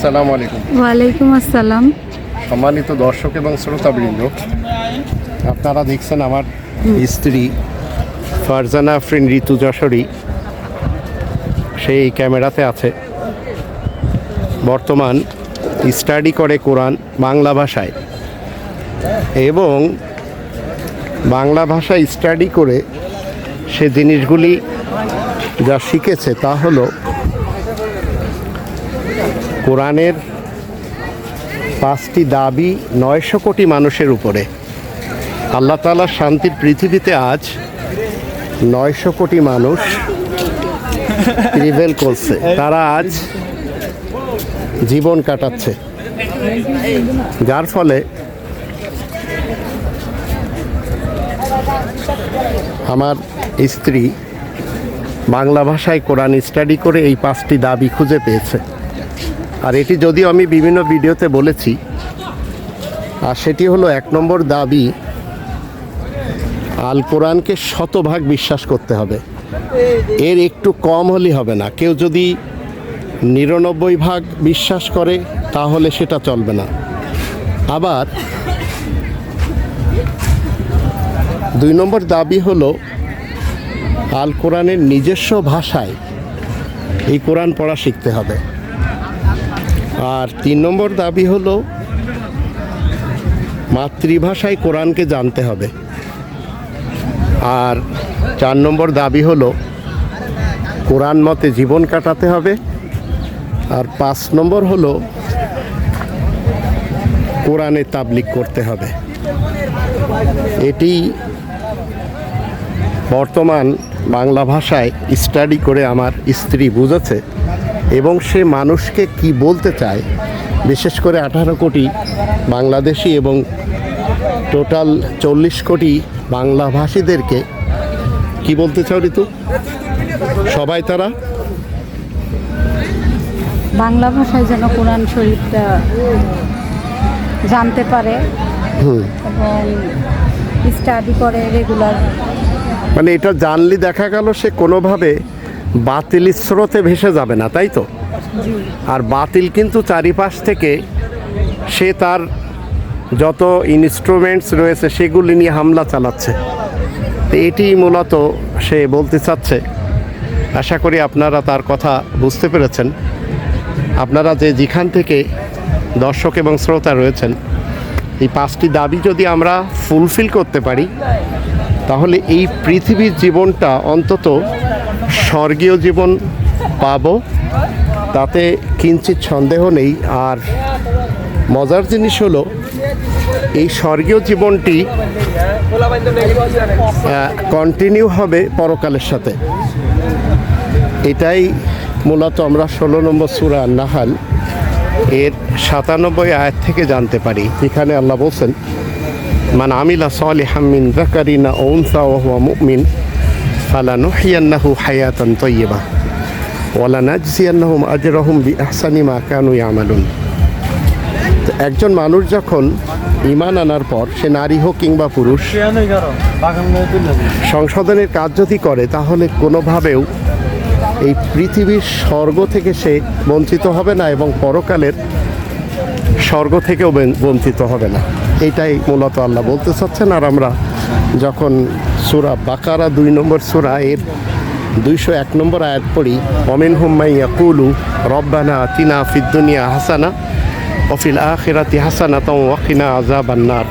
আসসালামু আলাইকুম। ওয়ালাইকুম আসসালাম। সম্মানিত দর্শক এবং শ্রোতাবৃন্দ আপনারা দেখছেন আমার স্ত্রী ফারজানা আফরিন ঋতু যশোরী। সেই ক্যামেরাতে আছে। বর্তমান স্টাডি করে কোরআন বাংলা ভাষায়। এবং বাংলা ভাষায় স্টাডি করে সে জিনিসগুলি যা শিখেছে তা হলো কোরআনের পাঁচটি দাবি নয়শো কোটি মানুষের উপরে। আল্লাহ তালার শান্তির পৃথিবীতে আজ নয়শো কোটি মানুষ প্রিভেল করছে। তারা আজ জীবন কাটাচ্ছে। যার ফলে আমার স্ত্রী বাংলা ভাষায় কোরআন স্টাডি করে এই পাঁচটি দাবি খুঁজে পেয়েছে। আর এটি যদিও আমি বিভিন্ন ভিডিওতে বলেছি, আর সেটি হলো এক নম্বর দাবি, আল কোরআনকে শতভাগ বিশ্বাস করতে হবে। এর একটু কম হলেই হবে না। কেউ যদি নিরানব্বই ভাগ বিশ্বাস করে, তাহলে সেটা চলবে না। আবার দুই নম্বর দাবি হলো, আল কোরআনের নিজস্ব ভাষায় এই কোরআন পড়া শিখতে হবে। আর তিন নম্বর দাবি হলো, মাতৃভাষায় কোরআনকে জানতে হবে। আর চার নম্বর দাবি হলো, কোরআন মতে জীবন কাটাতে হবে। আর পাঁচ নম্বর হলো, কোরআনে তাবলিক করতে হবে। এটি বর্তমান বাংলা ভাষায় স্টাডি করে আমার স্ত্রী বুঝেছে। এবং সে মানুষকে কি বলতে চায় বিশেষ করে আঠারো কোটি বাংলাদেশি এবং টোটাল চল্লিশ কোটি বাংলাভাষীদেরকে কি বলতে চাও ঋতু? সবাই তারা? বাংলা ভাষায় যেন কোরআন শরীফটা জানতে পারে এবং স্টাডি করে রেগুলার মানে এটা জানলি দেখা গেল সে কোনোভাবে বাতিল স্রোতে ভেসে যাবে না তাই তো? আর বাতিল কিন্তু চারিপাশ থেকে সে তার যত ইনস্ট্রুমেন্টস রয়েছে সেগুলি নিয়ে হামলা চালাচ্ছে। তো এটি মূলত সে বলতে চাচ্ছে। আশা করি আপনারা তার কথা বুঝতে পেরেছেন। আপনারা যে যেখান থেকে দর্শক এবং শ্রোতা রয়েছেন এই পাঁচটি দাবি যদি আমরা ফুলফিল করতে পারি তাহলে এই পৃথিবীর জীবনটা অন্তত স্বর্গীয় জীবন পাব, তাতে কিঞ্চিত সন্দেহ নেই। আর মজার জিনিস হলো, এই স্বর্গীয় জীবনটি কন্টিনিউ হবে পরকালের সাথে। এটাই মূলত আমরা ষোলো নম্বর সুরা নাহাল এর সাতানব্বই আয়াত থেকে জানতে পারি। যেখানে আল্লাহ বলছেন, মান আমিলা সালিহাম মিন যাকারিনা ও উনসা ওয়া হুয়া মুমিন। ফালানুহিয়ান্নাহু হায়াতান তাইয়্যিবা ওয়ালা নাজজিয়ান্নাহুম আজরাহুম বিআহসানি মা কানু ইয়ামালুন। তো একজন মানুষ যখন ইমান আনার পর সে নারী হোক কিংবা পুরুষ, সংশোধনের কাজ যদি করে, তাহলে কোনোভাবেও এই পৃথিবীর স্বর্গ থেকে সে বঞ্চিত হবে না এবং পরকালের স্বর্গ থেকেও বঞ্চিত হবে না। এটাই মূলত আল্লাহ বলতে চাচ্ছেন। আর আমরা যখন সুরা বাকারা দুই নম্বর সুরা এর দুইশো এক নম্বর আয়াত পড়ি অমিন হুম্মাই ইয়াকুলু রব্বানা তিনা ফিদ্দুনিয়া হাসানা অফিল আখিরাতি হাসানা তম ওয়াকিনা আজা আজাবান্নার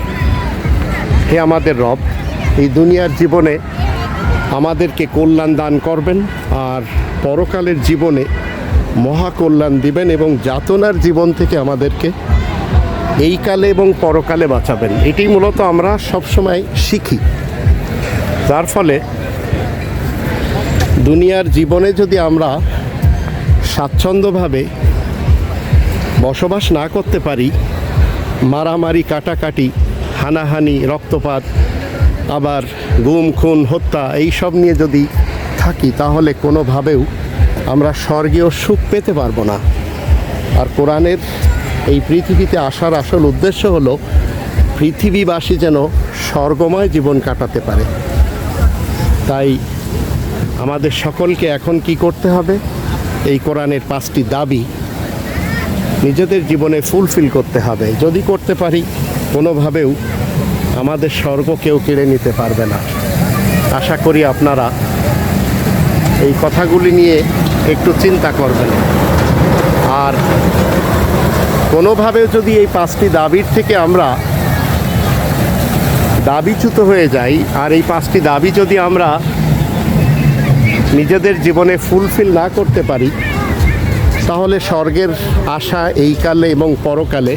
হে আমাদের রব, এই দুনিয়ার জীবনে আমাদেরকে কল্যাণ দান করবেন আর পরকালের জীবনে মহাকল্যাণ দিবেন এবং যাতনার জীবন থেকে আমাদেরকে এই কালে এবং পরকালে বাঁচাবেন। এটি মূলত আমরা সবসময় শিখি। যার ফলে দুনিয়ার জীবনে যদি আমরা স্বাচ্ছন্দ্যভাবে বসবাস না করতে পারি, মারামারি, কাটাকাটি, হানাহানি, রক্তপাত, আবার গুম, খুন, হত্যা এই সব নিয়ে যদি থাকি, তাহলে কোনোভাবেও আমরা স্বর্গীয় সুখ পেতে পারব না। আর কোরআনের এই পৃথিবীতে আসার আসল উদ্দেশ্য হলো পৃথিবীবাসী যেন স্বর্গময় জীবন কাটাতে পারে। তাই আমাদের সকলকে এখন কি করতে হবে? এই কোরআনের পাঁচটি দাবি নিজেদের জীবনে ফুলফিল করতে হবে। যদি করতে পারি, কোনোভাবেও আমাদের স্বর্গ কেউ কেড়ে নিতে পারবে না। আশা করি আপনারা এই কথাগুলি নিয়ে একটু চিন্তা করবেন। আর কোনোভাবে যদি এই পাঁচটি দাবির থেকে আমরা দাবিচ্যুত হয়ে যাই, আর এই পাঁচটি দাবি যদি আমরা নিজেদের জীবনে ফুলফিল না করতে পারি, তাহলে স্বর্গের আশা এই কালে এবং পরকালে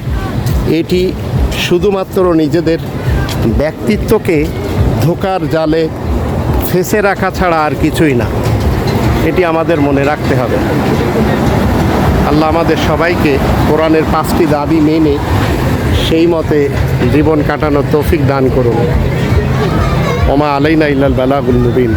এটি শুধুমাত্র নিজেদের ব্যক্তিত্বকে ধোকার জালে ফেসে রাখা ছাড়া আর কিছুই না। এটি আমাদের মনে রাখতে হবে। আল্লাহ আমাদের সবাইকে কোরআনের পাঁচটি দাবি মেনে সেই মতে জীবন কাটানোর তৌফিক দান করুন। ওমা আলাইনা ইল্লাল বালাগুল মুবিন।